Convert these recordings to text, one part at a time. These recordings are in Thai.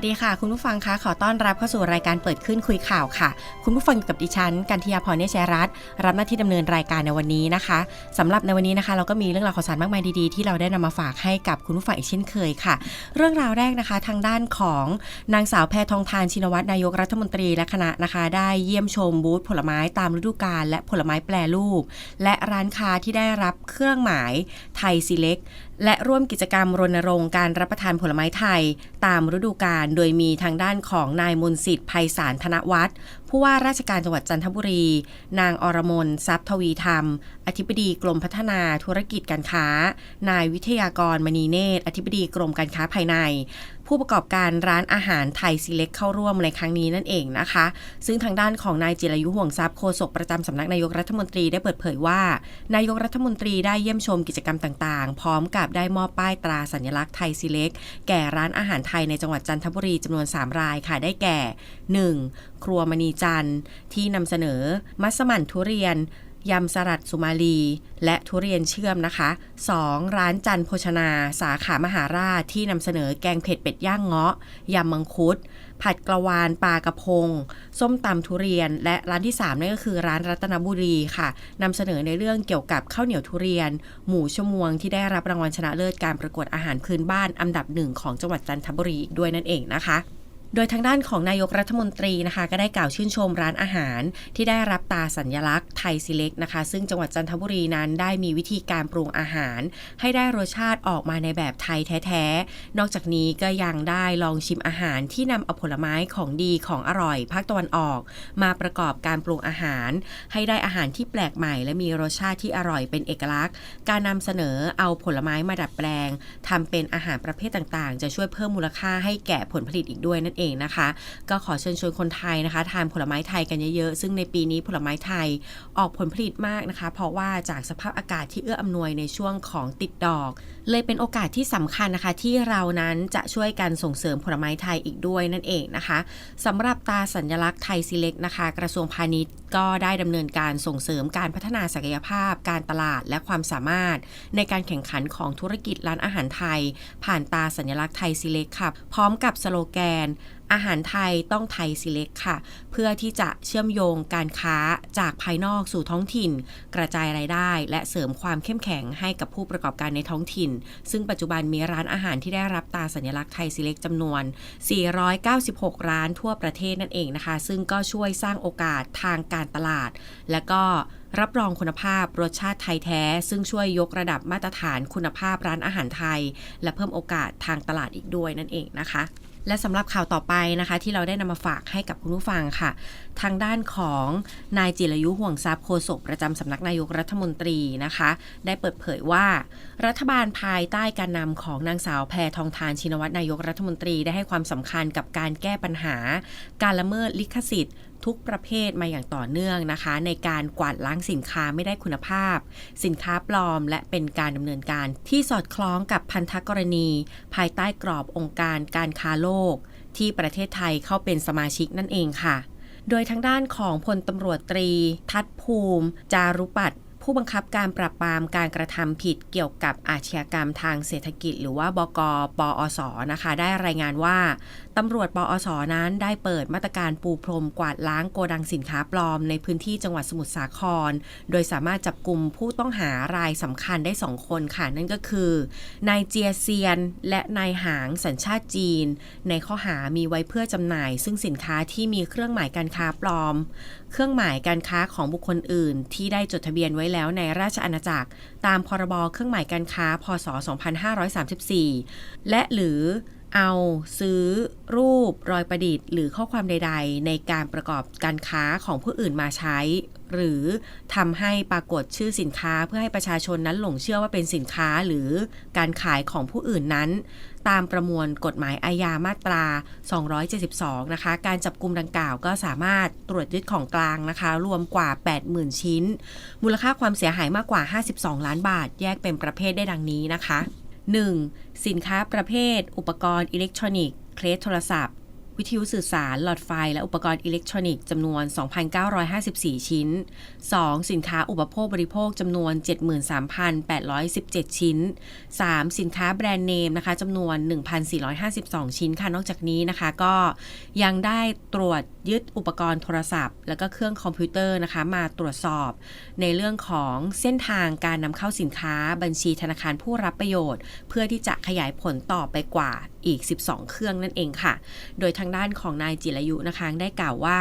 วัสดีค่ะ คุณผู้ฟังคะขอต้อนรับเข้าสู่รายการเปิดขึ้นคุยข่าวค่ะ คุณผู้ฟังอยู่กับดิฉันกันทิยาพรเนชยรัตน์รับหน้าที่ดำเนินรายการในวันนี้นะคะสำหรับในวันนี้นะคะ เราก็มีเรื่องราวข่าวสารมากมายดีๆ ที่เราได้นำมาฝากให้กับคุณผู้ฟังอีกเช่นเคยค่ะ เรื่องราวแรกนะคะ ทางด้านของนางสาวแพทองทานชินวัตรนายกรัฐมนตรีและคณะนะคะ ได้เยี่ยมชมบูธผลไม้ตามฤดูกาลและผลไม้แปรรูป และร้านค้าที่ได้รับเครื่องหมายไทยซีเล็ก และร่วมกิจกรรมรณรงค์การรับประทานผลไม้ไทย ตามฤดูกาลโดยมีทางด้านของนายมนสิทธิ์ภัยสารธนวัฒน์ผู้ว่าราชการจังหวัดจันทบุรี นางอรมนทรัพย์ทวีธรรม อธิบดีกรมพัฒนาธุรกิจการค้า นายวิทยากรมณีเนตร อธิบดีกรมการค้าภายใน ผู้ประกอบการร้านอาหารไทยซีเล็กเข้าร่วมในครั้งนี้นั่นเองนะคะ ซึ่งทางด้านของนายจิรายุห่วงทรัพย์โฆษกประจำสำนักนายกรัฐมนตรีได้เปิดเผยว่า นายกรัฐมนตรีได้เยี่ยมชมกิจกรรมต่างๆ พร้อมกับได้มอบป้ายตราสัญลักษณ์ไทยซีเล็กแก่ร้านอาหารไทยในจังหวัดจันทบุรีจำนวน 3 รายค่ะได้แก่ 1. ครัวมณีจันทร์ ที่นำเสนอ มัสมั่นทุเรียนยำสลัดสุมาลี และทุเรียนเชื่อมนะคะ 2. ร้านจันโภชนา สาขามหาราชที่นำเสนอแกงเผ็ดเป็ดย่างเงาะยำมังคุด ผัดกระวานปลากระพง ส้มตำทุเรียน และร้านที่3นั่นก็คือร้านรัตนบุรีค่ะนำเสนอในเรื่องเกี่ยวกับข้าวเหนียวทุเรียน หมูชั่วงที่ได้รับรางวัลชนะเลิศการประกวดอาหารพื้นบ้านอันดับหนึ่งของจังหวัดจันทบุรีอีกด้วยนั่นเองนะคะ โดยทางด้านของนายกรัฐมนตรีนะคะ ก็ได้กล่าวชื่นชมร้านอาหาร ที่ได้รับตาสัญลักษณ์ไทยซีเล็กนะคะ ซึ่งจังหวัดจันทบุรีนั้นได้มีวิธีการปรุงอาหาร ให้ได้รสชาติออกมาในแบบไทยแท้ๆ นอกจากนี้ก็ยังได้ลองชิมอาหารที่นำเอาผลไม้ของดีของอร่อยภาคตะวันออก มาประกอบการปรุงอาหาร ให้ได้อาหารที่แปลกใหม่ และมีรสชาติที่อร่อยเป็นเอกลักษณ์ การนำเสนอเอาผลไม้มาดัดแปลงทำเป็นอาหารประเภทต่างๆ จะช่วยเพิ่มมูลค่าให้แก่ผลผลิตอีกด้วยนั่นเองนะคะ ก็ขอเชิญชวนคนไทยนะคะทานผลไม้ไทยกันเยอะๆ ซึ่งในปีนี้ผลไม้ไทยออกผลผลิตมากนะคะ เพราะว่าจากสภาพอากาศที่เอื้ออำนวยในช่วงของติดดอก เลยเป็นโอกาสที่สำคัญนะคะ ที่เรานั้นจะช่วยกันส่งเสริมผลไม้ไทยอีกด้วยนั่นเองนะคะสำหรับตาสัญลักษณ์ไทยซีเล็กนะคะ กระทรวงพาณิชย์ก็ได้ดำเนินการส่งเสริมการพัฒนาศักยภาพ การตลาดและความสามารถ ในการแข่งขันของธุรกิจร้านอาหารไทย ผ่านตาสัญลักษณ์ไทยซีเล็กค่ะพร้อมกับสโลแกนอาหารไทยต้องไทยซีเล็กค่ะ เพื่อที่จะเชื่อมโยงการค้าจากภายนอกสู่ท้องถิ่น กระจายรายได้ และเสริมความเข้มแข็งให้กับผู้ประกอบการในท้องถิ่น ซึ่งปัจจุบันมีร้านอาหารที่ได้รับตาสัญลักษณ์ไทยซีเล็กจำนวน 496 ร้านทั่วประเทศนั่นเองนะคะ ซึ่งก็ช่วยสร้างโอกาสทางการตลาด และก็รับรองคุณภาพรสชาติไทยแท้ ซึ่งช่วยยกระดับมาตรฐานคุณภาพร้านอาหารไทย และเพิ่มโอกาสทางตลาดอีกด้วยนั่นเองนะคะ และสำหรับข่าวต่อไปนะคะ ที่เราได้นำมาฝากให้กับคุณผู้ฟังค่ะ ทางด้านของนายจิรยุห่วงทรัพย์โฆษกประจำสำนักนายกรัฐมนตรีนะคะ ได้เปิดเผยว่า รัฐบาลภายใต้การนำของนางสาวแพทองทานชินวัตรนายกรัฐมนตรีได้ให้ความสำคัญกับการแก้ปัญหา การละเมิดลิขสิทธิ์ ทุกประเภทมาอย่างต่อเนื่องนะคะ ในการกวาดล้างสินค้าไม่ได้คุณภาพ สินค้าปลอม และเป็นการดำเนินการที่สอดคล้องกับพันธกรณี ภายใต้กรอบองค์การการค้าโลก ที่ประเทศไทยเข้าเป็นสมาชิกนั่นเองค่ะ โดยทางด้านของพลตำรวจตรี ทัศภูมิ จารุปัตผู้บังคับการปราบปรามการกระทำผิดเกี่ยวกับอาชญากรรมทางเศรษฐกิจ หรือว่าบกปอสนะคะ ได้รายงานว่า ตำรวจปอสนั้นได้เปิดมาตรการปูพรมกวาดล้างโกดังสินค้าปลอมในพื้นที่จังหวัดสมุทรสาคร โดยสามารถจับกลุ่มผู้ต้องหารายสำคัญได้ 2 คนค่ะ นั่นก็คือนายเจียเซียน และนายหางสัญชาติจีน ในข้อหามีไว้เพื่อจำหน่าย ซึ่งสินค้าที่มีเครื่องหมายการค้าปลอม เครื่องหมายการค้าของบุคคลอื่น ที่ได้จดทะเบียนไว้แล้วในราชอาณาจักร ตามพรบเครื่องหมายการค้าพศ 2534 และหรือ เอาซื้อรูปรอยประดิษฐ์ หรือข้อความใด ๆ ในการประกอบการค้าของผู้อื่นมาใช้ หรือทำให้ปรากฏชื่อสินค้าเพื่อให้ประชาชนนั้นหลงเชื่อว่าเป็นสินค้าหรือการขายของผู้อื่นนั้น ตามประมวลกฎหมายอาญามาตรา 272 นะคะ การจับกลุ่มดังกล่าวก็สามารถตรวจยึดของกลางนะคะ รวมกว่า 80,000 ชิ้น มูลค่าความเสียหายมากกว่า 52 ล้านบาท แยกเป็นประเภทได้ดังนี้นะคะ 1. สินค้าประเภท อุปกรณ์อิเล็กทรอนิกส์ เคสโทรศัพท์ วิทยุสื่อสาร หลอดไฟ และอุปกรณ์อิเล็กทรอนิกส์จำนวน 2,954 ชิ้น 2. สินค้าอุปโภคบริโภคจำนวน 73,817 ชิ้น 3. สินค้าแบรนด์เนมนะคะจำนวน 1,452 ชิ้นค่ะนอกจากนี้นะคะก็ยังได้ตรวจยึดอุปกรณ์โทรศัพท์ แล้วก็เครื่องคอมพิวเตอร์นะคะมาตรวจสอบ ในเรื่องของเส้นทางการนำเข้าสินค้าบัญชีธนาคารผู้รับประโยชน์ เพื่อที่จะขยายผลต่อไปกว่าอีก 12 เครื่องนั่นเองค่ะ โดยทางด้านของนายจิรยุนะคะได้กล่าวว่า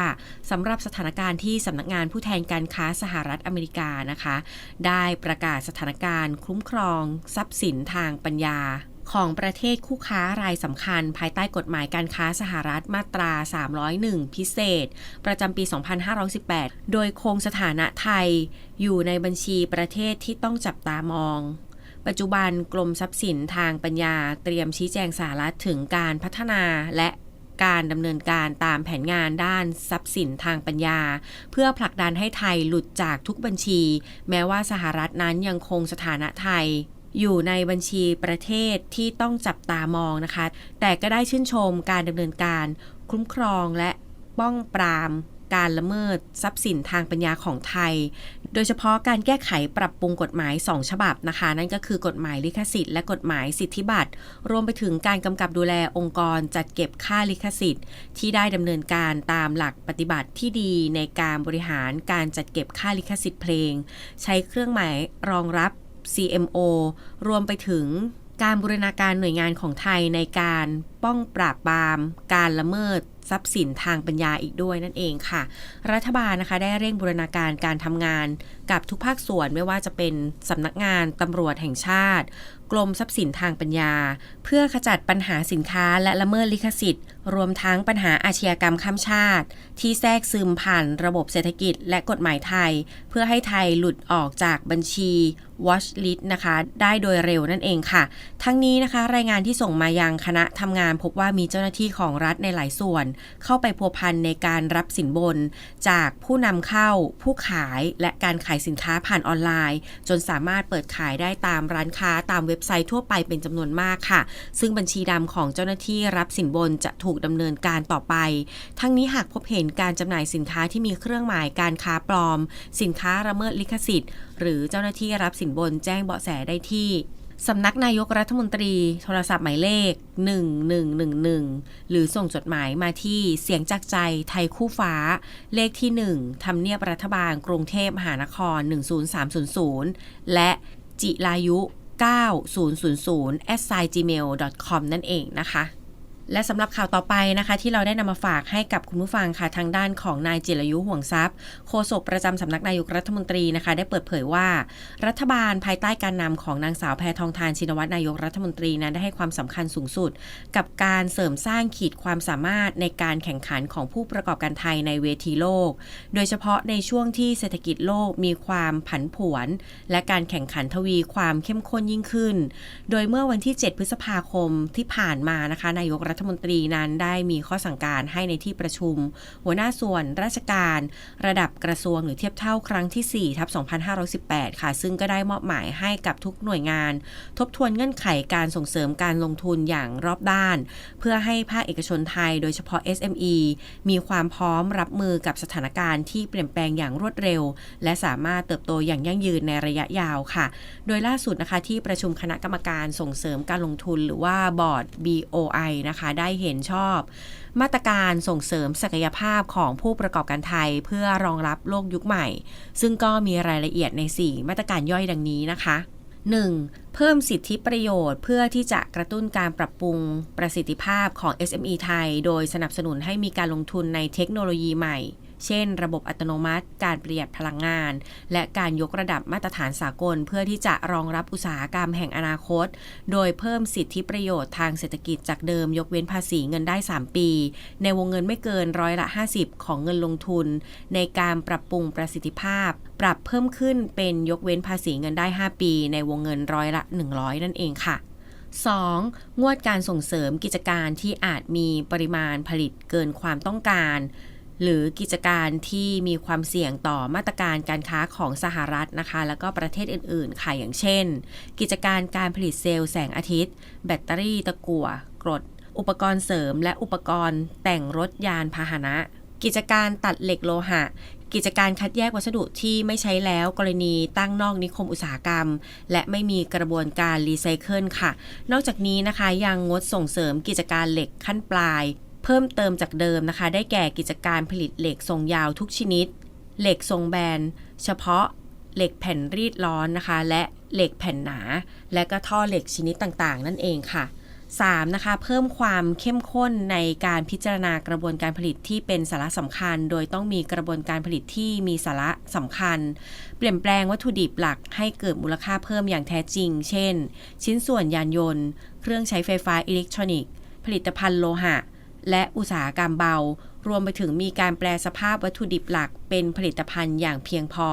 สำหรับสถานการณ์ที่สำนักงานผู้แทนการค้าสหรัฐอเมริกานะคะ ได้ประกาศสถานการณ์ คุ้มครอง ทรัพย์สินทางปัญญาของประเทศคู่ค้ารายสำคัญ ภายใต้กฎหมายการค้าสหรัฐมาตรา 301 พิเศษ ประจำปี 2518 โดยคงสถานะไทย อยู่ในบัญชีประเทศที่ต้องจับตามอง ปัจจุบันกรมทรัพย์สินทางปัญญาเตรียมชี้แจงสารัฐถึงการพัฒนาและ การดำเนินการตามแผนงานด้านทรัพย์สินทางปัญญา เพื่อผลักดันให้ไทยหลุดจากทุกบัญชี แม้ว่าสหรัฐนั้นยังคงสถานะไทยอยู่ในบัญชีประเทศที่ต้องจับตามองนะคะ แต่ก็ได้ชื่นชมการดำเนินการ คุ้มครองและป้องปราม การละเมิดทรัพย์สินทางปัญญาของไทย โดยเฉพาะการแก้ไขปรับปรุงกฎหมาย 2 ฉบับนะคะ นั่นก็คือกฎหมายลิขสิทธิ์และกฎหมายสิทธิบัตร รวมไปถึงการกำกับดูแลองค์กรจัดเก็บค่าลิขสิทธิ์ ที่ได้ดำเนินการตามหลักปฏิบัติที่ดีในการบริหารการจัดเก็บค่าลิขสิทธิ์เพลง ใช้เครื่องหมายรองรับ CMO รวมไปถึงการบูรณาการหน่วยงานของไทยในการป้องปราบปราม การละเมิด ทรัพย์สินทางปัญญาอีกด้วยนั่นเองค่ะ รัฐบาลนะคะได้เร่งบูรณาการการทำงานกับทุกภาคส่วนไม่ว่าจะเป็นสำนักงานตำรวจแห่งชาติ กรมทรัพย์สินทางปัญญา เพื่อขจัดปัญหาสินค้าและละเมิดลิขสิทธิ์ รวมทั้งปัญหาอาชญากรรมข้ามชาติ ที่แทรกซึมผ่านระบบเศรษฐกิจและกฎหมายไทย เพื่อให้ไทยหลุดออกจากบัญชี watch list นะคะ ได้โดยเร็วนั่นเองค่ะ ทั้งนี้นะคะ รายงานที่ส่งมายังคณะทำงานพบว่ามีเจ้าหน้าที่ของรัฐในหลายส่วนเข้าไปพัวพันในการรับสินบน จากผู้นำเข้าผู้ขายและการขายสินค้าผ่านออนไลน์ จนสามารถเปิดขายได้ตามร้านค้าตามเว็บไซต์ทั่วไปเป็นจำนวนมากค่ะ ซึ่งบัญชีดำของเจ้าหน้าที่รับสินบนจะถูกดำเนินการต่อไป ทั้งนี้หากพบเห็นการจำหน่ายสินค้าที่มีเครื่องหมายการค้าปลอม สินค้าละเมิดลิขสิทธิ์ หรือเจ้าหน้าที่รับสินบนแจ้งเบาะแสได้ที่ สำนักนายกรัฐมนตรี โทรศัพท์หมายเลข 1111 หรือส่งจดหมายมาที่เสียงจากใจไทยคู่ฟ้า เลขที่ 1ทำเนียบรัฐบาลกรุงเทพมหานคร 10300 และจิรายุ 9000 at gmail.com นั่นเองนะคะ และสำหรับข่าวต่อไปนะคะ ที่เราได้นำมาฝากให้กับคุณผู้ฟังค่ะทางด้านของนายจิรยุห่วงทรัพย์โฆษกประจำสำนักนายกรัฐมนตรีนะคะ ได้เปิดเผยว่า รัฐบาลภายใต้การนำของนางสาวแพทองทานชินวัตรนายกรัฐมนตรีนั้นได้ให้ความสำคัญสูงสุด กับการเสริมสร้างขีดความสามารถในการแข่งขันของผู้ประกอบการไทยในเวทีโลก โดยเฉพาะในช่วงที่เศรษฐกิจโลกมีความผันผวน และการแข่งขันทวีความเข้มข้นยิ่งขึ้น โดยเมื่อวันที่ 7 พฤษภาคมที่ผ่านมานะคะนายกรัฐมนตรีนั้นได้มีข้อสั่งการให้ในที่ประชุม หัวหน้าส่วนราชการ ระดับกระทรวงหรือเทียบเท่าครั้งที่4ทับ2518 ค่ะ ซึ่งก็ได้มอบหมายให้กับทุกหน่วยงาน ทบทวนเงื่อนไขการส่งเสริมการลงทุนอย่างรอบด้าน เพื่อให้ภาคเอกชนไทยโดยเฉพาะ SME มีความพร้อมรับมือกับสถานการณ์ที่เปลี่ยนแปลงอย่างรวดเร็ว และสามารถเติบโตอย่างยั่งยืนในระยะยาวค่ะ โดยล่าสุดนะคะที่ประชุมคณะกรรมการส่งเสริมการลงทุนหรือว่าบอร์ด BOI นะคะได้เห็นชอบ มาตรการส่งเสริมศักยภาพของผู้ประกอบการไทยเพื่อรองรับโลกยุคใหม่ ซึ่งก็มีรายละเอียดใน 4 มาตรการย่อยดังนี้นะคะ 1. เพิ่มสิทธิประโยชน์เพื่อที่จะกระตุ้นการปรับปรุงประสิทธิภาพของ SME ไทย โดยสนับสนุนให้มีการลงทุนในเทคโนโลยีใหม่ เช่น ระบบอัตโนมัติ การประหยัดพลังงาน และการยกระดับมาตรฐานสากล เพื่อที่จะรองรับอุตสาหกรรมแห่งอนาคต โดยเพิ่มสิทธิประโยชน์ทางเศรษฐกิจจากเดิมยกเว้นภาษีเงินได้ 3 ปี ในวงเงินไม่เกินร้อยละ 50 ของเงินลงทุน ในการปรับปรุงประสิทธิภาพ ปรับเพิ่มขึ้นเป็นยกเว้นภาษีเงินได้ 5 ปี ในวงเงินร้อยละ 100 นั่นเองค่ะ 2. งวดการส่งเสริมกิจการที่อาจมีปริมาณผลิตเกินความต้องการ หรือกิจการที่มีความเสี่ยงต่อมาตรการการค้าของสหรัฐนะคะ แล้วก็ประเทศอื่นๆ ค่ะ อย่างเช่น กิจการการผลิตเซลล์แสงอาทิตย์ แบตเตอรี่ตะกั่วกรด อุปกรณ์เสริม และอุปกรณ์แต่งรถยานพาหนะ กิจการตัดเหล็กโลหะ กิจการคัดแยกวัสดุที่ไม่ใช้แล้วกรณีตั้งนอกนิคมอุตสาหกรรม และไม่มีกระบวนการรีไซเคิลค่ะ นอกจากนี้นะคะยังงดส่งเสริมกิจการเหล็กขั้นปลาย เพิ่มเติมจากเดิมนะคะ ได้แก่กิจการผลิตเหล็กทรงยาวทุกชนิด เหล็กทรงแบน เฉพาะเหล็กแผ่นรีดร้อนนะคะ และเหล็กแผ่นหนา และก็ท่อเหล็กชนิดต่างๆ นั่นเองค่ะ 3. นะคะ เพิ่มความเข้มข้นในการพิจารณากระบวนการผลิตที่เป็นสาระสำคัญ โดยต้องมีกระบวนการผลิตที่มีสาระสำคัญ เปลี่ยนแปลงวัตถุดิบหลักให้เกิดมูลค่าเพิ่มอย่างแท้จริง เช่น ชิ้นส่วนยานยนต์ เครื่องใช้ไฟฟ้าอิเล็กทรอนิกส์ ผลิตภัณฑ์โลหะ และอุตสาหกรรมเบา รวมไปถึงมีการแปลสภาพวัตถุดิบหลักเป็นผลิตภัณฑ์อย่างเพียงพอ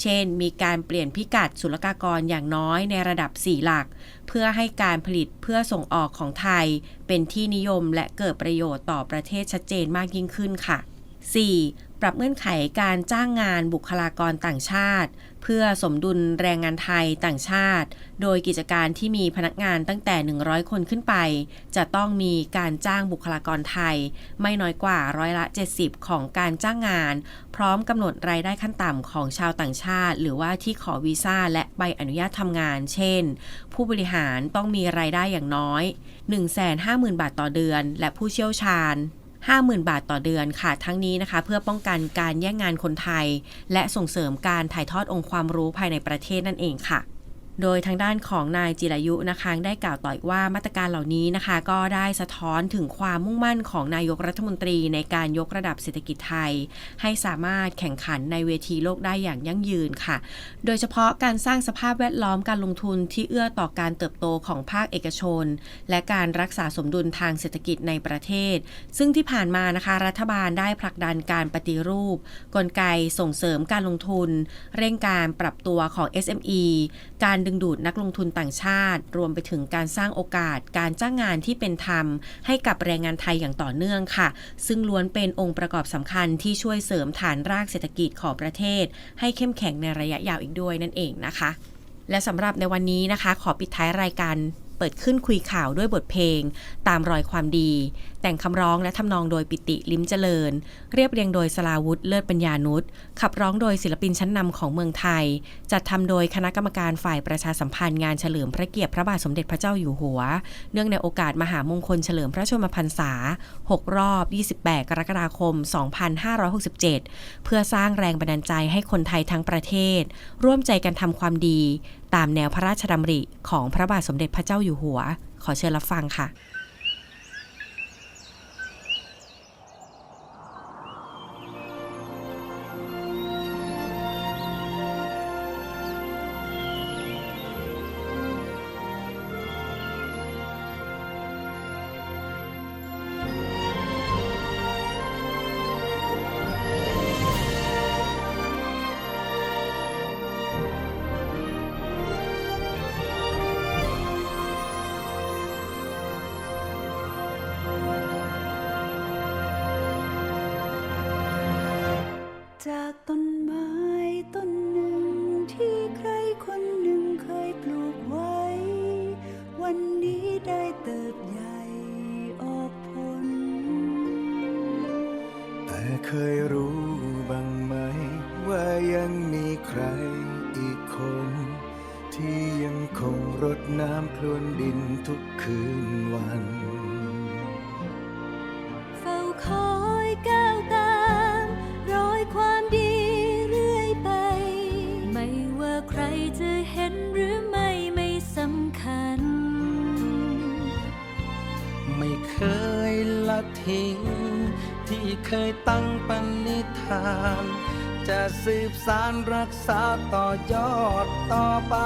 เช่น มีการเปลี่ยนพิกัดศุลกากรอย่างน้อยในระดับ 4 หลัก เพื่อให้การผลิตเพื่อส่งออกของไทย เป็นที่นิยมและเกิดประโยชน์ต่อประเทศชัดเจนมากยิ่งขึ้นค่ะ 4. ปรับเงื่อนไขการจ้างงานบุคลากรต่างชาติ เพื่อสมดุลแรงงานไทยต่างชาติ โดยกิจการที่มีพนักงานตั้งแต่ 100 คนขึ้นไป จะต้องมีการจ้างบุคลากรไทย ไม่น้อยกว่าร้อยละ 70 ของการจ้างงาน พร้อมกำหนดรายได้ขั้นต่ำของชาวต่างชาติ หรือว่าที่ขอวีซ่าและใบอนุญาตทำงาน เช่น ผู้บริหารต้องมีรายได้อย่างน้อย 150,000 บาทต่อเดือน และผู้เชี่ยวชาญ 50,000 บาทต่อเดือนค่ะ ทั้งนี้นะคะ เพื่อป้องกันการแย่งงานคนไทย และส่งเสริมการถ่ายทอดองค์ความรู้ภายในประเทศนั่นเองค่ะ โดยทางด้านของนายจิรายุนะคะได้กล่าวต่ออีกว่ามาตรการเหล่านี้นะคะ ก็ได้สะท้อนถึงความมุ่งมั่นของนายกรัฐมนตรีในการยกระดับเศรษฐกิจไทย ให้สามารถแข่งขันในเวทีโลกได้อย่างยั่งยืนค่ะ โดยเฉพาะการสร้างสภาพแวดล้อมการลงทุนที่เอื้อต่อการเติบโตของภาคเอกชน และการรักษาสมดุลทางเศรษฐกิจในประเทศ ซึ่งที่ผ่านมานะคะ รัฐบาลได้ผลักดันการปฏิรูป กลไกส่งเสริมการลงทุน เร่งการปรับตัวของ SME การดึงดูดนักลงทุนต่างชาติ รวมไปถึงการสร้างโอกาส การจ้างงานที่เป็นธรรม ให้กับแรงงานไทยอย่างต่อเนื่องค่ะ ซึ่งล้วนเป็นองค์ประกอบสำคัญที่ช่วยเสริมฐานรากเศรษฐกิจของประเทศ ให้เข้มแข็งในระยะยาวอีกด้วยนั่นเองนะคะและสำหรับในวันนี้นะคะ ขอปิดท้ายรายการ ปิดขึ้นคุยข่าวด้วยบทเพลง ตามรอยความดี แต่งคำร้องและทำนองโดยปิติลิ้มเจริญ เรียบเรียงโดยสลาวุธเลิศปัญญานุชขับร้องโดยศิลปินชั้นนำของเมืองไทย จัดทำโดยคณะกรรมการฝ่ายประชาสัมพันธ์งานเฉลิมพระเกียรติพระบาทสมเด็จพระเจ้าอยู่หัว เนื่องในโอกาสมหามงคลเฉลิมพระชนมพรรษา 6 รอบ 28 กรกฎาคม 2567 เพื่อสร้างแรงบันดาลใจให้คนไทยทั้งประเทศ ร่วมใจกันทำความดี ตามแนวพระราชดำริของพระบาทสมเด็จพระเจ้าอยู่หัว ขอเชิญรับฟังค่ะ ยังมีใครอีกคน ที่ยังคงรดน้ำพรวนดินทุกคืนวัน จะสืบสารรักษาต่อยอดต่อไป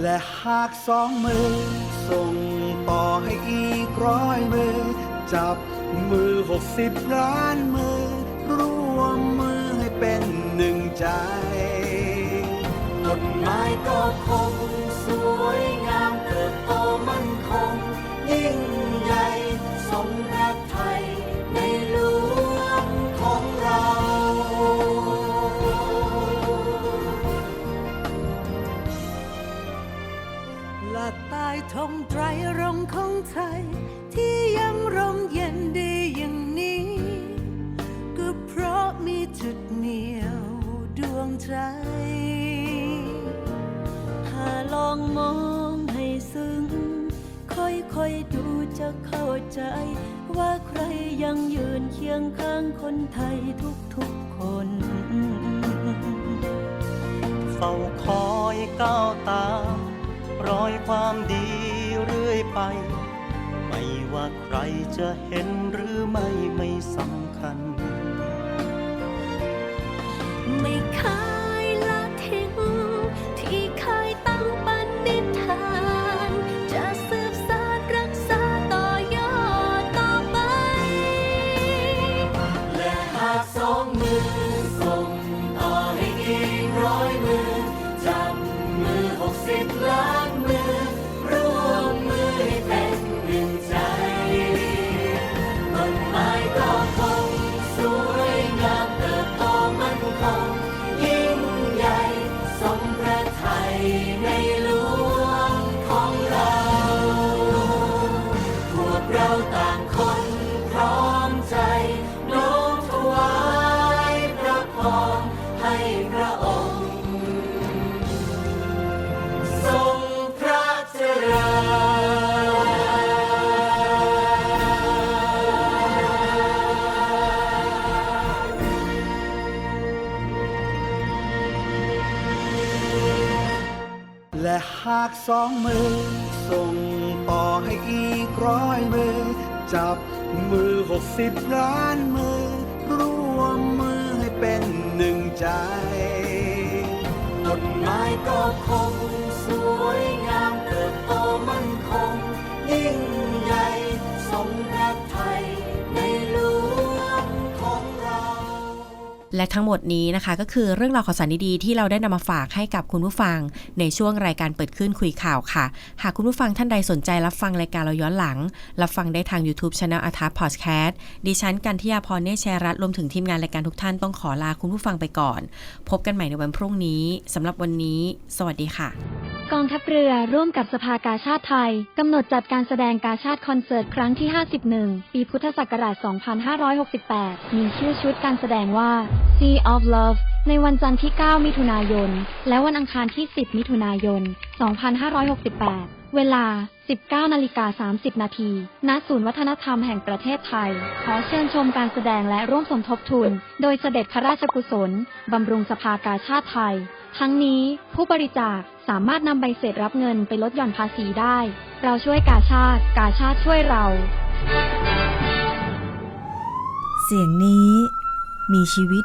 และหากสองมือ ส่งต่อให้อีกร้อยมือ จับมือหกสิบล้านมือ ร่วมมือให้เป็นหนึ่งใจต้นไม้ก็คง สวยงามเติบโตมั่นคงยิ่ง ธงไตรรงของไทย ที่ยังร่มเย็นดีอย่างนี้ ก็เพราะมีจุดเหนียวดวงใจ หาลองมองให้ซึ้ง ค่อยๆดูจะเข้าใจ ว่าใครยังยืนเคียงข้างคนไทยทุกๆคนเฝ้าคอยก้าวตาม รอยความดีเรื่อยไป ไม่ว่าใครจะเห็นหรือไม่ไม่สำคัญ ไม่เคาากสองมือ ส่งต่อให้อีกร้อยมือ จับมือหกสิบล้านมือ ร่วมมือให้เป็นหนึ่งใจต้นไม้ก็คง สวยงามเติบโตมั่นคงยิ่ง และทั้งหมดนี้นะคะ ก็คือเรื่องราวข่าวสารดีๆที่เราได้นำมาฝากให้กับคุณผู้ฟัง ในช่วงรายการเปิดขึ้นคุยข่าวค่ะ หากคุณผู้ฟังท่านใดสนใจรับฟังรายการเราย้อนหลัง รับฟังได้ทาง YouTube Channel อาทาพอดแคสต์ดิฉันกันทิยาพรเนตรแชร์รัตรวมถึงทีมงานรายการทุกท่านต้องขอลาคุณผู้ฟังไปก่อน พบกันใหม่ในวันพรุ่งนี้สำหรับวันนี้ สวัสดีค่ะ กองทัพเรือร่วมกับสภากาชาติไทยกำหนดจัดการแสดงกาชาติคอนเสิร์ตครั้งที่ 51 ปีพุทธศักราช 2568 มีชื่อชุดการแสดงว่า Sea of Love ในวันจันทร์ที่ 9 มิถุนายน และวันอังคารที่ 10 มิถุนายน 2568 เวลา 19นาฬิกา30 นาที ณ ศูนย์วัฒนธรรมแห่งประเทศไทย ขอเชิญชมการแสดงและร่วมสมทบทุน โดยเสด็จพระราชกุศล บำรุงสภากาชาติไทย ทั้งนี้ผู้บริจาคสามารถนำใบเสร็จรับเงินไปลดหย่อนภาษีได้ เราช่วยกาชาติ กาชาติช่วยเรา เสียงนี้มีชีวิต